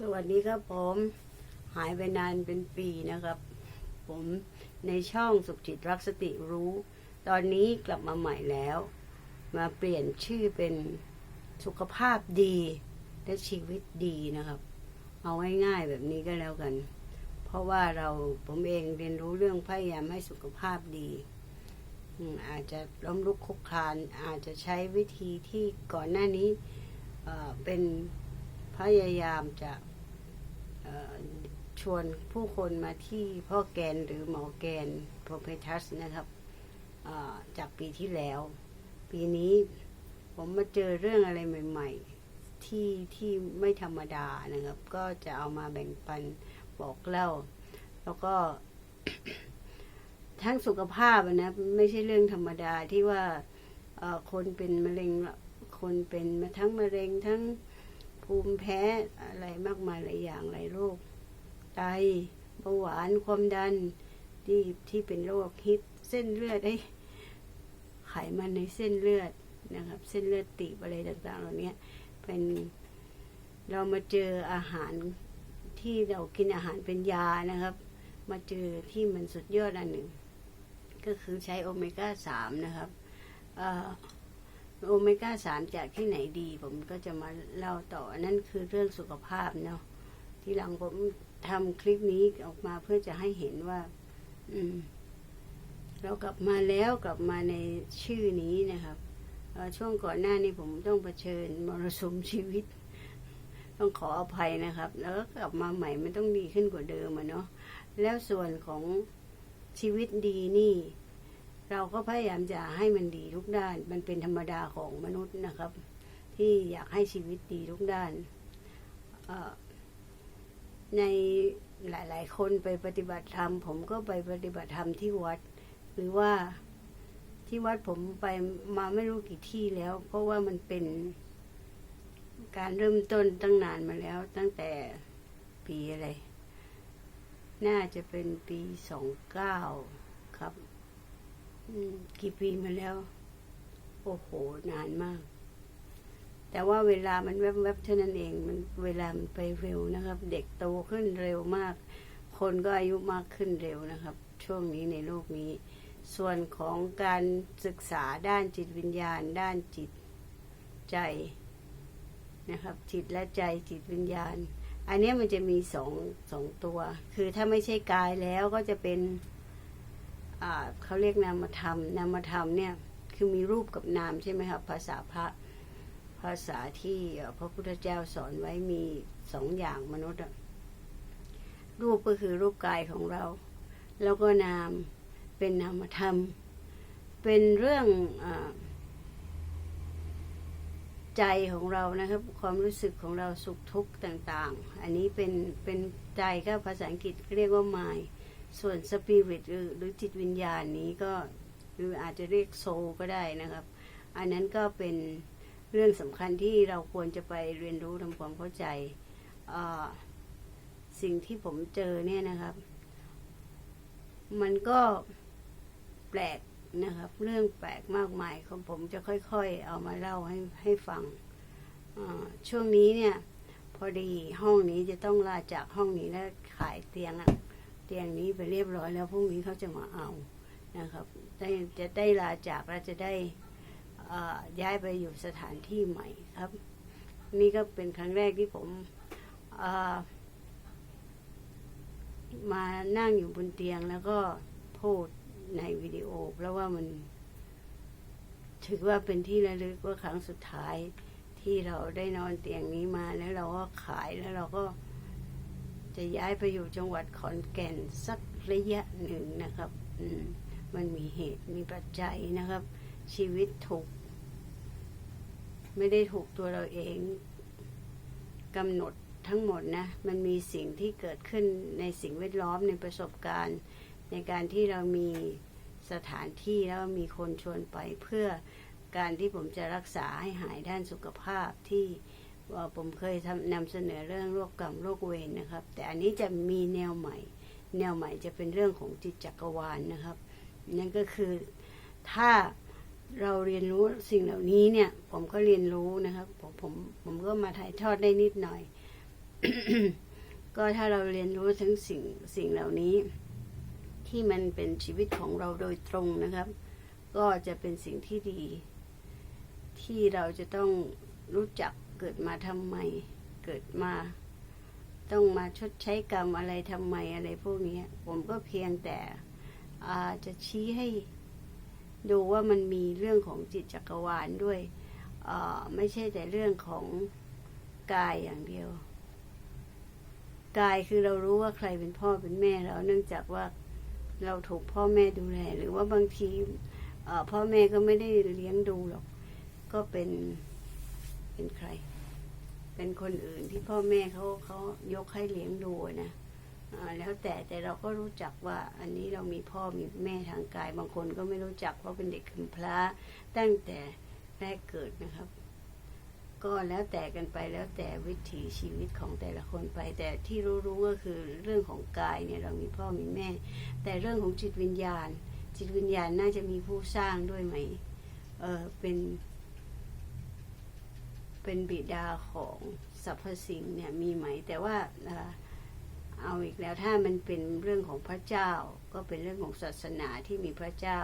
สวัสดีครับผมหายไปนานเป็นปีนะครับ ผมในช่องสุขจิตรักสติรู้ ตอนนี้กลับมาใหม่แล้ว มาเปลี่ยนชื่อเป็นสุขภาพดีและชีวิตดีนะครับ เอาง่ายๆแบบนี้ก็แล้วกัน เพราะว่าเราผมเองเรียนรู้เรื่องพยายามให้สุขภาพดีอาจจะล้มลุกคุกคลานอาจจะใช้วิธีที่ก่อนหน้านี้เเป็น พยายามจะชวนผู้คนมาที่พ่อแกนหรือหมอแกนโปรเพทัสนะครับจากปีที่แล้ว ปีนี้ผมมาเจอเรื่องอะไรใหม่ ๆ ที่ที่ไม่ธรรมดานะครับ ก็จะเอามาแบ่งปันบอกเล่า แล้วก็ทั้งสุขภาพนะไม่ใช่เรื่องธรรมดาที่ว่าคนเป็นมะเร็งคนเป็นทั้งมะเร็งทั้ง ภูมิแพ้อะไรมากมายหลายอย่างหลายโรคไตเบาหวานความดันที่ที่เป็นโรคฮิตเส้นเลือดไอ้ไขมันในเส้นเลือดนะครับ เส้นเลือดตีบอะไรต่างๆเหล่านี้เป็นเรามาเจออาหารที่เรากินอาหารเป็นยานะครับ มาเจอที่มันสุดยอดอันหนึ่ง ก็คือใช้โอเมก้าสามนะครับเอ่อ โอเมก้าสามจากที่ไหนดี ผมก็จะมาเล่าต่อนั่นคือเรื่องสุขภาพเนาะทีหลังผมทำคลิปนี้ออกมาเพื่อจะให้เห็นว่า อืม เรากลับมาแล้วกลับมาในชื่อนี้นะครับช่วงก่อนหน้านี้ผมต้องเผชิญมรสุมชีวิต ต้องขออภัยนะครับ แล้วก็กลับมาใหม่มันต้องดีขึ้นกว่าเดิมอะเนาะแล้วส่วนของชีวิตดีนี่ เราก็พยายามจะให้มันดีทุกด้าน มันเป็นธรรมดาของมนุษย์นะครับ ที่อยากให้ชีวิตดีทุกด้าน ในหลาย ๆ คนไปปฏิบัติธรรม ผมก็ไปปฏิบัติธรรมที่วัด หรือว่าที่วัดผมไปมาไม่รู้กี่ที่แล้ว เพราะว่ามันเป็นการเริ่มต้นตั้งนานมาแล้ว ตั้งแต่ปีอะไร น่าจะเป็นปีสองเก้า กี่ปีมาแล้ว โอ้โห นานมาก แต่ว่าเวลามันแวบๆเท่านั้นเองมันเวลามันไปเร็วนะครับ เด็กโตขึ้นเร็วมาก คนก็อายุมากขึ้นเร็วนะครับ ช่วงนี้ในโลกนี้ ส่วนของการศึกษาด้านจิตวิญญาณ ด้านจิตใจนะครับ จิตและใจจิตวิญญาณ อันนี้มันจะมีสองสองตัว คือถ้าไม่ใช่กายแล้วก็จะเป็น เขาเรียกนามธรรม นามธรรมเนี่ยคือมีรูปกับนามใช่ไหมครับภาษาพระภาษาที่พระพุทธเจ้าสอนไว้มีสองอย่างมนุษย์รูปก็คือรูปกายของเรา แล้วก็นามเป็นนามธรรม เป็นเรื่องอใจของเรานะครับ ความรู้สึกของเราสุขทุกข์ต่าง ๆ อันนี้เป็นเป็นใจก็ภาษาอังกฤษเรียกว่า mind ส่วนสปิริตหรือหรือจิตวิญญาณนี้ก็หรืออาจจะเรียกโซก็ได้นะครับ อันนั้นก็เป็นเรื่องสำคัญที่เราควรจะไปเรียนรู้ทำความเข้าใจสิ่งที่ผมเจอเนี่ยนะครับ มันก็แปลกนะครับ เรื่องแปลกมากมายของผมจะค่อยๆ เอามาเล่าให้ให้ฟังช่วงนี้เนี่ย พอดีห้องนี้จะต้องลาจากห้องนี้แล้วขายเตียงอะ เตียงนี้ไปเรียบร้อยแล้วพรุ่งนี้เขาจะมาเอานะครับได้จะได้ลาจากแล้วจะได้ย้ายไปอยู่สถานที่ใหม่ครับ นี่ก็เป็นครั้งแรกที่ผมมานั่งอยู่บนเตียงแล้วก็พูดในวิดีโอ เพราะว่ามันถือว่าเป็นที่ระลึกว่าครั้งสุดท้ายที่เราได้นอนเตียงนี้มาแล้วเราก็ขายแล้วเราก็ จะย้ายไปอยู่จังหวัดขอนแก่นสักระยะหนึ่งนะครับ อืมมันมีเหตุมีปัจจัยนะครับ ชีวิตถูก ไม่ได้ถูกตัวเราเองกำหนดทั้งหมดนะ มันมีสิ่งที่เกิดขึ้นในสิ่งแวดล้อมในประสบการณ์ ในการที่เรามีสถานที่แล้วมีคนชวนไปเพื่อการที่ผมจะรักษาให้หายด้านสุขภาพที่ เอ่อผมเคยทำนำเสนอเรื่องโรคกรรมโรคเวรนะครับ แต่อันนี้จะมีแนวใหม่ แนวใหม่จะเป็นเรื่องของจิตจักรวาลนะครับ นั่นก็คือถ้าเราเรียนรู้สิ่งเหล่านี้เนี่ย ผมก็เรียนรู้นะครับ ผมผมผมก็มาถ่ายทอดได้นิดหน่อย ก็ถ้าเราเรียนรู้ทั้งสิ่งสิ่งเหล่านี้ ที่มันเป็นชีวิตของเราโดยตรงนะครับ ก็จะเป็นสิ่งที่ดี ที่เราจะต้องรู้จัก กิดมาทำไม เกิดมา ต้องมาชดใช้กรรมอะไรทำไมอะไรพวกนี้ผมก็เพียงแต่อาจะชี้ให้ดูว่ามันมีเรื่องของจิตจักรวาลด้วย ไม่ใช่แต่เรื่องของกายอย่างเดียว กายคือเรารู้ว่าใครเป็นพ่อเป็นแม่เราเนื่องจากว่าเราถูกพ่อแม่ดูแล หรือว่าบางทีพ่อแม่ก็ไม่ได้เลี้ยงดูหรอก ก็เป็นเป็นใคร เป็นคนอื่นที่พ่อแม่เขาเขายกให้เลี้ยงดูนะแล้วแต่แต่เราก็รู้จักว่าอันนี้เรามีพ่อมีแม่ทางกาย บางคนก็ไม่รู้จักเพราะเป็นเด็กกำพร้าตั้งแต่แรกเกิดนะครับ ก็แล้วแต่กันไปแล้วแต่วิถีชีวิตของแต่ละคนไป แต่ที่รู้ๆก็คือเรื่องของกายเนี่ยเรามีพ่อมีแม่ แต่เรื่องของจิตวิญญาณ จิตวิญญาณน่าจะมีผู้สร้างด้วยไหมเออเป็น เป็นบิดาของสรรพสิ่งเนี่ยมีไหม แต่ว่าเอาอีกแล้วถ้ามันเป็นเรื่องของพระเจ้า ก็เป็นเรื่องของศาสนาที่มีพระเจ้า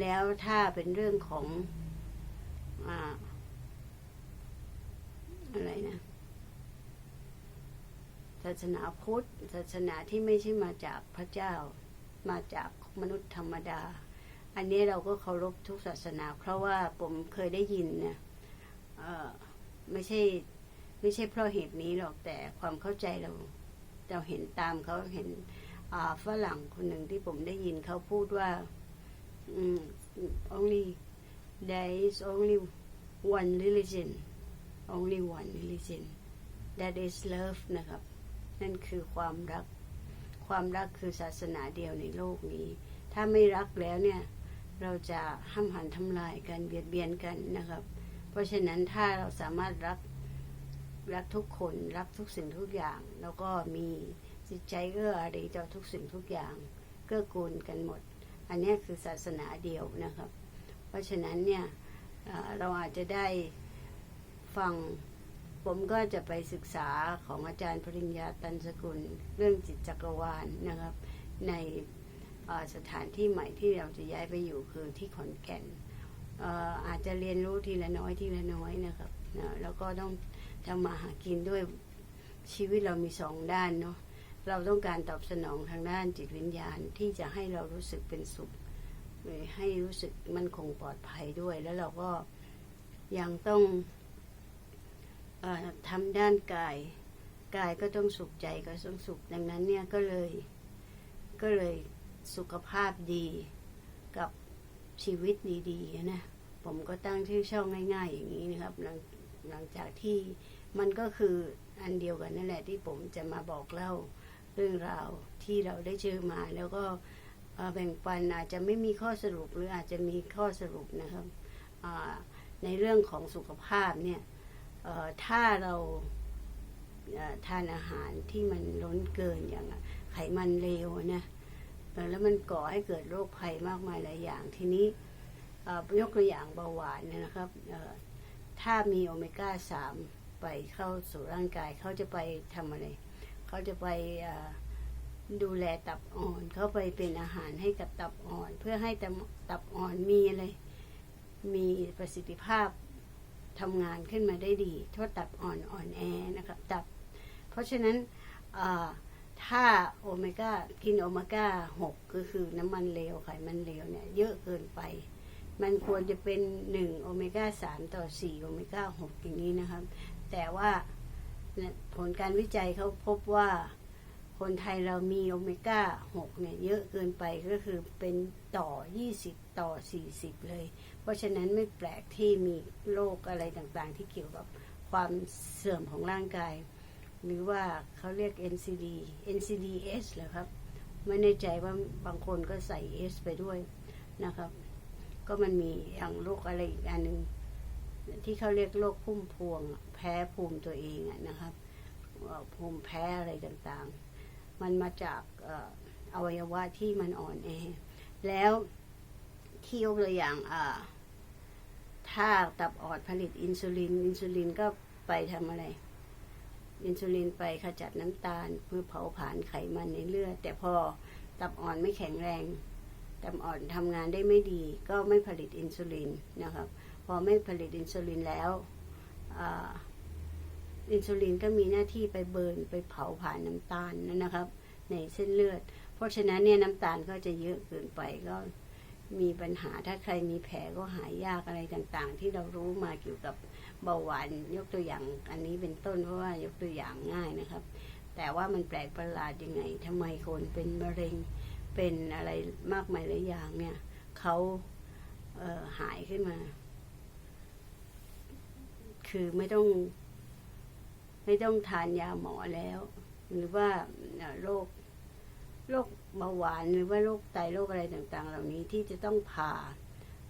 แล้วถ้าเป็นเรื่องของอ่าอะไรนะศาสนาพุทธศาสนาที่ไม่ใช่มาจากพระเจ้า มาจากมนุษย์ธรรมดา อันนี้เราก็เคารพทุกศาสนา เพราะว่าผมเคยได้ยินนะเอ่อ ไม่ใช่ ไม่ใช่เพราะเหตุนี้หรอกแต่ความเข้าใจเราเราเห็นตามเขาเห็นฝรั่งคนหนึ่งที่ผมได้ยินเขาพูดว่า only there is only one religion only one religion that is love นะครับ นั่นคือความรัก ความรักคือศาสนาเดียวในโลกนี้ ถ้าไม่รักแล้วเนี่ย เราจะห้ามหันทำลายกันเบียดเบียนกันนะครับ เพราะฉะนั้นถ้าเราสามารถรักรักทุกคนรักทุกสิ่งทุกอย่าง แล้วก็มีจิตใจเอื้ออารีต่อทุกสิ่งทุกอย่างเกื้อกูลกันหมด อันนี้คือศาสนาเดียวนะครับ เพราะฉะนั้นเนี่ยเราอาจจะได้ฟังผมก็จะไปศึกษาของอาจารย์ปริญญาตันสกุล เรื่องจิตจักรวาลนะครับ ในสถานที่ใหม่ที่เราจะย้ายไปอยู่คือที่ขอนแก่น เอ่ออาจจะเรียนรู้ทีละน้อยทีละน้อยนะครับนะแล้วก็ต้องทำมาหากินด้วยชีวิตเรามีสองด้านเนาะเราต้องการตอบสนองทางด้านจิตวิญญาณที่จะให้เรารู้สึกเป็นสุขให้รู้สึกมันคงปลอดภัยด้วย แล้วเราก็ยังต้องอทำด้านกาย กายก็ต้องสุขใจก็ต้องสุขดังนั้นเนี่ยก็เลยก็เลยสุขภาพดี ชีวิตดีๆนะผมก็ตั้งชื่อช่องง่ายๆ อย่างนี้นะครับหลังหลังจากที่มันก็คืออันเดียวกันนั่นแหละที่ผมจะมาบอกเล่าเรื่องราวที่เราได้เจอมา แล้วก็แบ่งปันอาจจะไม่มีข้อสรุปหรืออาจจะมีข้อสรุปนะครับในเรื่องของสุขภาพเนี่ยถ้าเราทานอาหารที่มันล้นเกินอย่างไขมันเลวนะ แล้วมันก่อให้เกิดโรคภัยมากมายหลายอย่าง ทีนี้ยกตัวอย่างเบาหวานเนยนะครับถ้ามีโอเมก้าสามไปเข้าสู่ร่างกายเขาจะไปทำอะไรเขาจะไปดูแลตับอ่อนเขาไปเป็นอาหารให้กับตับอ่อน เพื่อให้ตับตับอ่อนมีอะไร มีประสิทธิภาพทำงานขึ้นมาได้ดีเพราะตับอ่อนอ่อนแอนะครับตับ เพราะฉะนั้นอ่อ ถ้าโอเมก้ากินโอเมก้าหกก็คือน้ำมันเลวไขมันเลวเนี่ยเยอะเกินไป มันควรจะเป็นหนึ่งโอเมก้าสามต่อสี่โอเมก้าหกอย่างนี้นะครับ แต่ว่าผลการวิจัยเขาพบว่าคนไทยเรามีโอเมก้า6เนี่ยเยอะเกินไปก็คือเป็นต่อ 20 ต่อ 40 เลย เพราะฉะนั้นไม่แปลกที่มีโรคอะไรต่างๆ ที่เกี่ยวกับความเสื่อมของร่างกาย หรือว่าเขาเรียก NCD NCDs เหรอครับ ไม่แน่ใจว่าบางคนก็ใส่ S ไปด้วยนะครับ ก็มันมีอย่างโรคอะไรอีกอันหนึ่งที่เขาเรียกโรคพุ่มพวง แพ้ภูมิตัวเองนะครับภูมิแพ้อะไรต่างๆ มันมาจากออวัยวะที่มันอ่อนแอ แล้วที่ยกตัวอย่างถ้าตับอ่อนผลิตอินซูลิน อินซูลินก็ไปทำอะไร อินซูลินไปขจัดน้ำตาลเพื่อเผาผลาญไขมันในเลือด แต่พอตับอ่อนไม่แข็งแรง ตับอ่อนทำงานได้ไม่ดีก็ไม่ผลิตอินซูลินนะครับ พอไม่ผลิตอินซูลินแล้วอ,อินซูลินก็มีหน้าที่ไปเบิร์นไปเผาผลาญน้ำตาลนั่นนะครับ ในเส้นเลือด เพราะฉะนั้นเนี่ยน้ำตาลก็จะเยอะเกินไปก็มีปัญหาถ้าใครมีแผลก็หายยากอะไรต่างๆ ที่เรารู้มาเกี่ยวกับ เบาหวานยกตัวอย่างอันนี้เป็นต้นเพราะว่ายกตัวอย่างง่ายนะครับ แต่ว่ามันแปลกประหลาดยังไงทำไมคนเป็นมะเร็งเป็นอะไรมากมายหลายอย่างเนี่ยเขาเออหายขึ้นมา คือไม่ต้อง ไม่ต้องทานยาหมอแล้ว หรือว่าโรคโรคเบาหวานหรือว่าโรคไตโรคอะไรต่าง ๆ เหล่านี้ที่จะต้องผ่า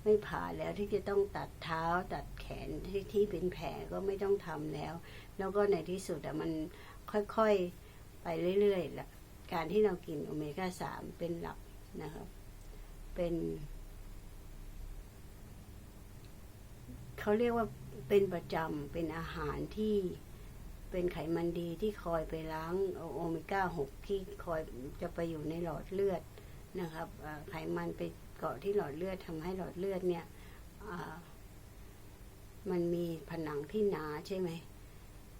ไม่ผ่าแล้วที่จะต้องตัดเท้าตัดแขนที่ที่เป็นแผลก็ไม่ต้องทำแล้ว แล้วก็ในที่สุดอะมันค่อยๆไปเรื่อยๆละการที่เรากินโอเมก้าสามเป็นหลักนะครับ เป็นเขาเรียกว่าเป็นประจำเป็นอาหารที่เป็นไขมันดีที่คอยไปล้างโอเมก้าหกที่คอยจะไปอยู่ในหลอดเลือดนะครับไขมันไป เกาะที่หลอดเลือดทำให้หลอดเลือดเนี่ยมันมีผนังที่หนาใช่ไหม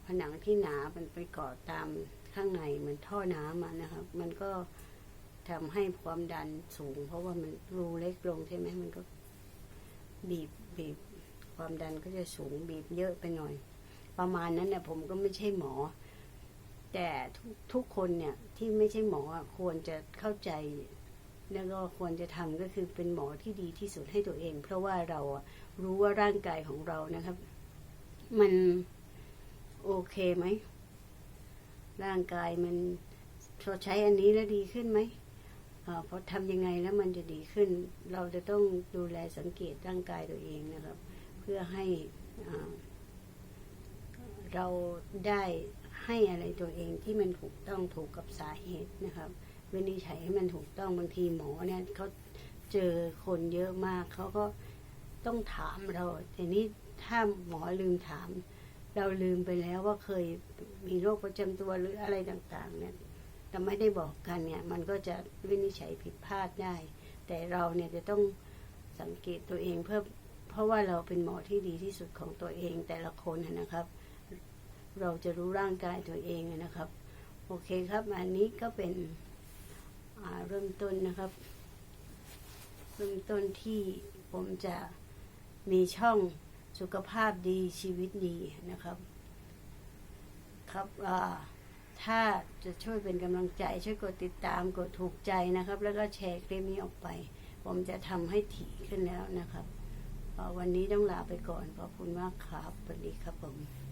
ผนังที่หนา มันไปเกาะตามข้างในเหมันท่อน้ำอะนะครับ มันก็ทำให้ความดันสูง เพราะว่ามันรูเล็กลงใช่ไหมมันก็บีบบีบความดันก็จะสูงบีบเยอะไปหน่อย ประมาณนั้นเนี่ยผมก็ไม่ใช่หมอ แต่ทุกทุกคนเนี่ยที่ไม่ใช่หมอควรจะเข้าใจ แล้วก็ควรจะทำก็คือเป็นหมอที่ดีที่สุดให้ตัวเอง เพราะว่าเรารู้ว่าร่างกายของเรานะครับ มันโอเคไหม ร่างกายมันพอใช้อันนี้แล้วดีขึ้นไหมอาพอทำยังไงแล้วมันจะดีขึ้น เราจะต้องดูแลสังเกตร่างกายตัวเองนะครับ เพื่อให้อ่าเราได้ให้อะไรตัวเองที่มันถูกต้องถูกกับสาเหตุนะครับ วินิจฉัยให้มันถูกต้องบางทีหมอเนี่ยเขาเจอคนเยอะมากเขาก็ต้องถามเราแต่นี้ถ้าหมอลืมถาม เราลืมไปแล้วว่าเคยมีโรคประจำตัวหรืออะไรต่างๆ เนี่ยแต่ไม่ได้บอกกันเนี่ย มันก็จะวินิจฉัยผิดพลาดได้ แต่เราเนี่ยจะต้องสังเกตตัวเองเพื่อเพราะว่าเราเป็นหมอที่ดีที่สุดของตัวเองแต่ละคนนะครับ เราจะรู้ร่างกายตัวเองนะครับ โอเคครับ อันนี้ก็เป็น เริ่มต้นนะครับ เริ่มต้นที่ผมจะมีช่องสุขภาพดีชีวิตดีนะครับ ครับถ้าจะช่วยเป็นกำลังใจ ช่วยกดติดตามกดถูกใจนะครับ แล้วก็แชร์คลิปนี้ออกไป ผมจะทำให้ถี่ขึ้นแล้วนะครับวันนี้ต้องลาไปก่อนขอบคุณมากครับสวัสดีครับผม